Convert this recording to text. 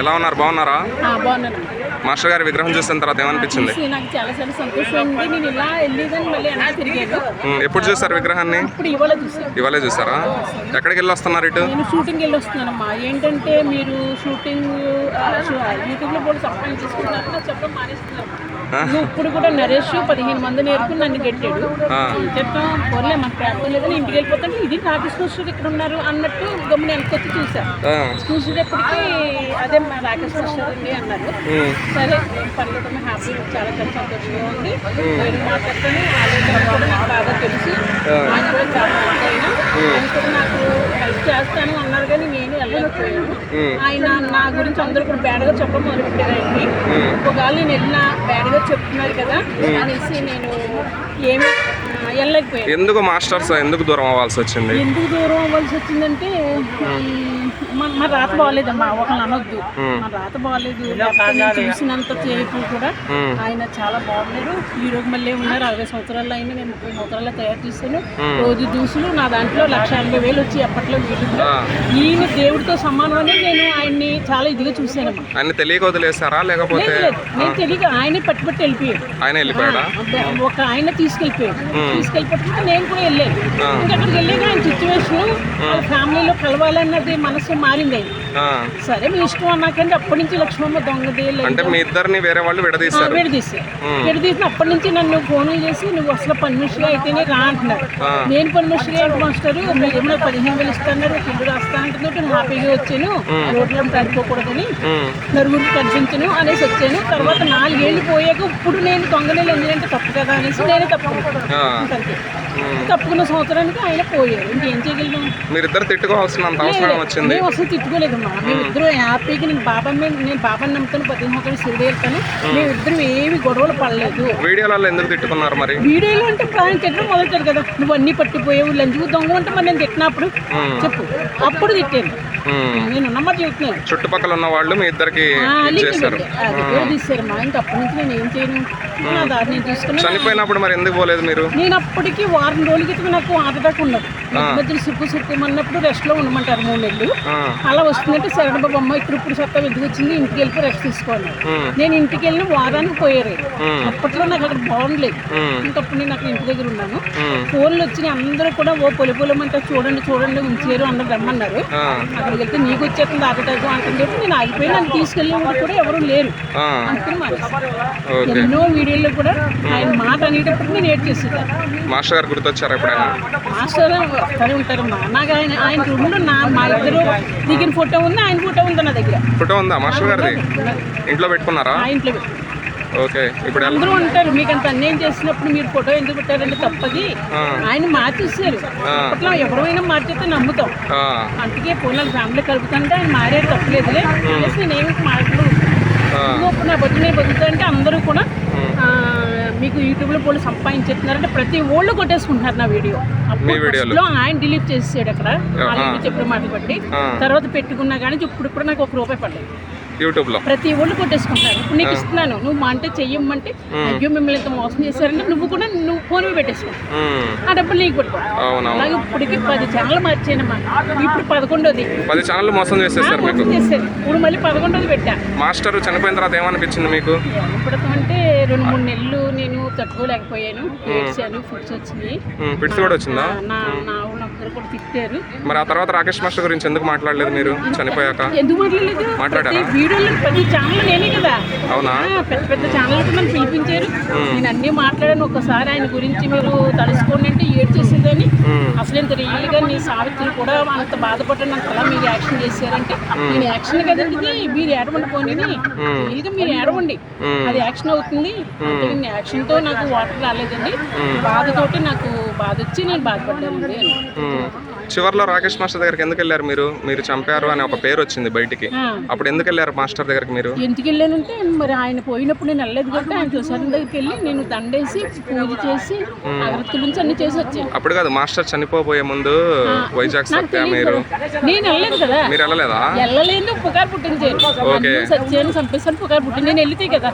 ఎలా ఉన్నారు? బాగున్నారా? మాస్టర్ గారి విగ్రహం చూసిన తర్వాత ఏమనిపించింది? చూసి నాకు చాలా చాలా సంతోషం ఉంది నేను ఇలా వెళ్ళేదని మళ్ళీ వెనక్కి తిరిగాను ఉమ్, ఎప్పుడు చూసారు విగ్రహాన్ని? ఇవాళ చూసారా ఎక్కడికి వెళ్ళి వస్తున్నారు ఇటు? నేను షూటింగ్ వెళ్ళి వస్తున్నానమ్మా ఏంటంటే మీరు షూటింగ్ యూట్యూబ్లో కూడా చెప్పడం ఇప్పుడు కూడా నరేష్ పదిహేను మంది నేర్చుకుని నన్ను గట్టాడు. ఆ. చెప్తాం పోలే మన ప్రాంతం లేదని ఇంటికి వెళ్ళిపోతాను. ఇది రాకేష్ మాస్టర్ ఇక్కడ ఉన్నారు అన్నట్టు గమ్మున వెనకొచ్చి చూసా. చూసేటప్పటికి అదే మా రాకేష్ మాస్టర్ అండి అన్నారు. సరే పర్లేదమ్మా హ్యాపీ చాలా చాలా సంతోషంగా ఉంది. మాట్లాడతాను నాకు బాగా తెలుసు. ఆయన కూడా చాలా నాకు హెల్ప్ చేస్తాను అన్నారు కానీ నేను వెళ్ళలేకపోయాను. ఆయన నా గురించి అందరూ కూడా బ్యాడ్గా చెప్పడం మొదలుపెట్టారండి. ఒకవేళ నేను వెళ్ళినా బ్యాడ్గా చెప్తున్నారు కదా అనేసి నేను ఏమి ఆ, వెళ్ళలేకపోయాను ఎందుకు మాస్టర్స్ ఎందుకు దూరం అవ్వాల్సి వచ్చింది? ఎందుకు దూరం అవ్వాల్సి వచ్చిందంటే మన రాత బాగాలేదమ్మా ఒకళ్ళు అనొద్దు. మన రాత బాగాలేదు చూసినంత సేపు కూడా ఆయన చాలా బాగున్నారు ఈ రోజు మళ్ళీ ఉన్నారు అరవై సంవత్సరాలు అయినా నేను ముప్పై సంవత్సరాలు తయారు చేశాను. రోజు దూసులు నా దాంట్లో లక్ష ఎనభై వేలు వచ్చి అప్పట్లో వీటిలో ఆ, ఈయన దేవుడితో సమానం అని నేను ఆయన్ని చాలా ఇదిగా చూశానమ్మా. ఆయన తెలియక వదిలేసారా లేకపోతే నేను తెలియక ఆయనే పట్టుబట్టి వెళ్ళిపోయాడు. ఆయన వెళ్ళిపోయాడా? ఒక ఆయన తీసుకెళ్ళిపోయాడు. తీసుకెళ్ళిపోతుంటే నేను కూడా వెళ్ళాను. ఇంకా అక్కడికి వెళ్ళాక ఆయన సిచ్యువేషన్ ఫ్యామిలీలో కలవాలన్నది మనసు మారింది. సరే మీ ఇష్టం అన్నాకంటే అప్పటి నుంచి లక్ష్మమ్మ దొంగది అంటే మీ ఇద్దరిని వేరే వాళ్ళు విడదీశారు. విడదీశారు. విడదీసిన అప్పటి నుంచి నన్ను ఫోన్లు చేసి నువ్వు అసలు పని మనిషిగా అయితేనే రా అంటున్నారు. నేను పని మనిషిగా ఏంటి మాస్టర్ మీరు ఏమైనా పదిహేను వేలు ఇస్తున్నారు ఇల్లు రాస్తా అంటున్నారు నేను హ్యాపీగా వచ్చాను. రోడ్లో పడిపోకూడదని ఉమ్, నలుగురికి కనిపించను అనేసి వచ్చాను. తర్వాత నాలుగేళ్ళు పోయాక ఇప్పుడు నేను దొంగనేలు ఎందుకంటే తప్పు కదా అనేసి నేనే తప్పుకున్నాను ఆ, అంతే తప్పుకున్న సంవత్సరానికి ఆయన పోయారు. ఇంకేం చేయగలను మీరిద్దరు తిట్టుకోవాల్సినంత అవసరం వచ్చింది. మేము అసలు తిట్టుకోలేదమ్మా. మేమిద్దరం హ్యాపీగా నేను బాబా మీద నేను బాబాని నమ్ముతాను పదిహేను సంవత్సరాలు సిరిడి వెళ్తాను మేమిద్దరం ఏమి గొడవలు పడలేదు. వీడియోలలో ఎందుకు తిట్టుకున్నారు మరి? వీడియోలో అంటే ఆయన తిట్టడం మొదలెట్టారు కదా. నువ్వు అన్నీ పట్టిపోయావు లంచుకు దొంగ అంటే మరి నేను తిట్టినప్పుడు? చెప్పు. అప్పుడు తిట్టాను. నేను ఉన్నమాట చెబుతున్నాను చుట్టుపక్కల ఉన్న వాళ్ళు మీ ఇద్దరికి చేశారు. అది కూడా తీశారు? మా ఇంక అప్పటి నుంచి నేను ఏం చేయను? నా దారి నేను చూసుకున్నాను. చనిపోయినప్పుడు మరి ఎందుకు పోలేదు మీరు? నేను అప్పటికి వారం రోజుల క్రితం నాకు ఉన్నది. మధ్య మధ్యలో సుక్కు సుక్కుమన్నప్పుడు రెస్ట్లో ఉండమంటారు మూడు నెలలు. అలా వస్తుందంటే శరణ బాబు అమ్మ ఇప్పుడు ఇప్పుడు సత్తా ఎందుకు వచ్చింది? ఇంటికి వెళ్ళి రెస్ట్ తీసుకోవాలి. నేను ఇంటికి వెళ్ళిన వారానికి పోయారు. అప్పట్లో నాకు అక్కడ బాగుండలేదు ఇంకప్పుడు నేను అక్కడ ఇంటి దగ్గర ఉన్నాను. ఫోన్లు వచ్చినాయి. అందరూ కూడా ఓ పొలి పొలమంటే చూడండి చూడండి ఉంచారు అందరూ రమ్మన్నారు. అక్కడికి వెళ్తే నీకు వచ్చేస్తుంది అటాక్ అంటుంది నేను ఆగిపోయి నన్ను తీసుకెళ్ళినప్పుడు కూడా ఎవరు లేరు. ఓకే. ఎన్నో వీడియోల్లో కూడా ఆయన మాట అనేటప్పుడు నేను ఏడ్ చేసేదాన్ని. మాస్టర్ గారు గుర్తొచ్చారా ఎప్పుడైనా? మాస్టర్ వస్తూనే ఉంటారు. మా నాకు ఆయన ఆయన రూమ్లో నా మా ఇద్దరు దిగిన ఫోటో ఉంది ఆయన ఫోటో ఉంది నా దగ్గర. ఫోటో ఉందా? మాస్టర్ గారిది? ఇంట్లో పెట్టుకున్నారా? ఆ ఇంట్లో. ఓకే ఇప్పుడు ఎలా? అందరూ ఉంటారు. మీకు అంత అన్యాయం చేసినప్పుడు మీరు ఫోటో ఎందుకు పెట్టారంటే తప్పది. ఆ. ఆయన మార్చేసారు అప్పట్లో ఎవరైనా మార్చేస్తే నమ్ముతాం. ఆ, అందుకే పోనీ ఫ్యామిలీ కలుపుతుంటే ఆయన మారే తప్పలేదులే. అనేసి నేనేమి మాట్లాడు ఆ, ఇప్పుడు నా బతుకు నేను బతుకుతుంటే అందరూ కూడా మీకు యూట్యూబ్లో పోలు సంపాదించేస్తున్నారంటే ప్రతి ఓళ్ళు కొట్టేసుకుంటున్నారు నా వీడియో. అప్పుడు ఆయన డిలీట్ చేసాడు అక్కడ. చెప్పిన మాట బట్టి. తర్వాత పెట్టుకున్నా కానీ ఇప్పుడు కూడా నాకు ఒక రూపాయి పడ్డాయి యూట్యూబ్లో ప్రతి ఒళ్ళు కొట్టేసుకుంటారు. ఇప్పుడు నీకు ఇస్తున్నాను నువ్వు మా అంటే చెయ్యమంటే అయ్యో మిమ్మల్ని ఇంత మోసం చేశారంటే నువ్వు కూడా నువ్వు ఫోన్ పెట్టేసుకో. ఆ డబ్బులు నీకు అవునవును. అలాగే ఇప్పటికి పది ఛానల్ మార్చానమ్మా ఇప్పుడు పదకొండోది. పది ఛానళ్ళు మోసం చేసేసారు మీకు. చేశారు ఇప్పుడు మళ్ళీ పదకొండోది పెట్టా. మాస్టర్ చనిపోయిన తర్వాత ఏమనిపించింది మీకు? అంటే రెండు మూడు నెలలు నేను తట్టుకోలేకపోయాను. ఏడ్చాను ఫుడ్స్ వచ్చినాయి. ఉమ్, పిట్స్ కూడా వచ్చిందా? నా తిట్టారు. మరి ఆ తర్వాత రాకేష్ మాస్టర్ గురించి ఎందుకు మాట్లాడలేదు మీరు? చనిపోయాక? ఎందుకు మాట్లాడలేదు? మాట్లాడారా? ప్రతి వీడియోలో ప్రతి ఛానల్ నేనే కదా. అవునా? పెద్ద పెద్ద ఛానల్ నన్ను పిలిపించారు. నేను అన్నీ మాట్లాడాను. ఒకసారి ఆయన గురించి మీరు తలుసుకోండి అంటే ఏడ్ చేసేదని అసలు ఇంత రియల్గా నీ సావిత్రి కూడా అంత బాధపడ్డాను అంత అలా మీరు యాక్షన్ చేశారంటే నేను యాక్షన్ కదండి మీరు ఏడవండి పోనీ రియల్గా మీరు ఏడవండి. అది యాక్షన్ అవుతుంది. అంటే నేను యాక్షన్తో నాకు వాటర్ రాలేదండి. బాధతోటి నాకు బాధ వచ్చి నేను బాధపడ్డానండి. అని. చివర్లో రాకేష్ మాస్టర్ దగ్గరికి ఎందుకు వెళ్ళారు మీరు? మీరు చంపారు అనే ఒక పేరు వచ్చింది బయటికి. అప్పుడు ఎందుకు వెళ్ళారు మాస్టర్ దగ్గరికి మీరు? ఎందుకు వెళ్ళానంటే మరి ఆయన పోయినప్పుడు నేను వెళ్ళలేదు కాబట్టి ఆయన చూసారి దగ్గరికి వెళ్ళి నేను దండేసి పూజ చేసి అగరత్తుల నుంచి అన్ని చేసి వచ్చాను. అప్పుడు కాదు మాస్టర్ చనిపోబోయే ముందు వైజాగ్ సత్య మీరు. నేను వెళ్ళలేదు కదా. మీరు వెళ్ళలేదా? వెళ్ళలేని పుకారు పుట్టించాను సత్యాన్ని చంపేసాను పుకారు పుట్టింది. నేను వెళ్తే కదా.